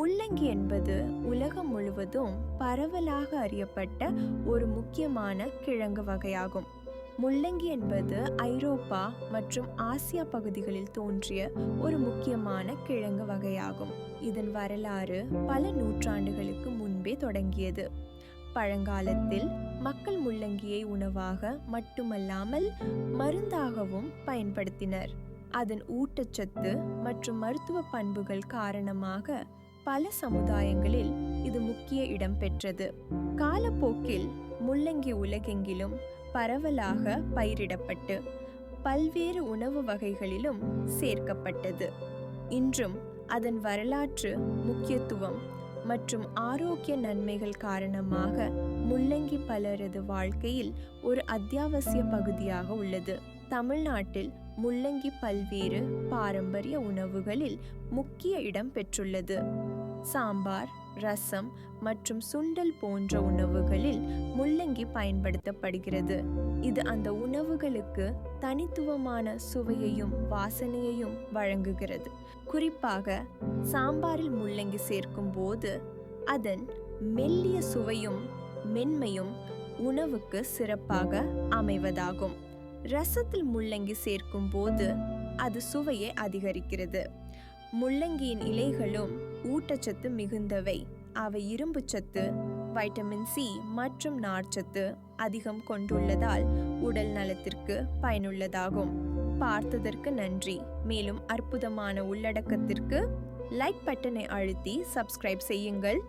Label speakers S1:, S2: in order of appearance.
S1: முள்ளங்கி என்பது உலகம் முழுவதும் பரவலாக அறியப்பட்ட ஒரு முக்கியமான கிழங்கு வகையாகும். முள்ளங்கி என்பது ஐரோப்பா மற்றும் ஆசியா பகுதிகளில் தோன்றிய ஒரு முக்கியமான கிழங்கு வகையாகும். இதன் வரலாறு பல நூற்றாண்டுகளுக்கு முன்பே தொடங்கியது. பழங்காலத்தில் மக்கள் முள்ளங்கியை உணவாக மட்டுமல்லாமல் மருந்தாகவும் பயன்படுத்தினர். அதன் ஊட்டச்சத்து மற்றும் மருத்துவ பண்புகள் காரணமாக பல சமுதாயங்களில் இது முக்கிய இடம் பெற்றது. காலப்போக்கில் முள்ளங்கி உலகெங்கிலும் பரவலாக பயிரிடப்பட்டு பல்வேறு உணவு வகைகளிலும் சேர்க்கப்பட்டது. இன்றும் அதன் வரலாற்று முக்கியத்துவம் மற்றும் ஆரோக்கிய நன்மைகள் காரணமாக முள்ளங்கி பலரது வாழ்க்கையில் ஒரு அத்தியாவசிய பகுதியாக உள்ளது. தமிழ்நாட்டில் முள்ளங்கி பல்வேறு பாரம்பரிய உணவுகளில் முக்கிய இடம் பெற்றுள்ளது. சாம்பார் ரசம் மற்றும் சுண்டல் போன்ற உணவுகளில் முள்ளங்கி பயன்படுத்தப்படுகிறது. இது அந்த உணவுகளுக்கு தனித்துவமான சுவையையும் வாசனையையும் வழங்குகிறது. குறிப்பாக சாம்பாரில் முள்ளங்கி சேர்க்கும் போது அதன் மெல்லிய சுவையும் மென்மையும் உணவுக்கு சிறப்பாக அமைவதாகும். ரசத்தில் முள்ளங்கி சேர்க்கும் போது அது சுவையை அதிகரிக்கிறது. முள்ளங்கியின் இலைகளும் ஊட்டச்சத்து மிகுந்தவை. அவை இரும்புச்சத்து வைட்டமின் சி மற்றும் நார்ச்சத்து அதிகம் கொண்டுள்ளதால் உடல் நலத்திற்கு பயனுள்ளதாகும். பார்த்ததற்கு நன்றி. மேலும் அற்புதமான உள்ளடக்கத்திற்கு லைக் பட்டனை அழுத்தி சப்ஸ்கிரைப் செய்யுங்கள்.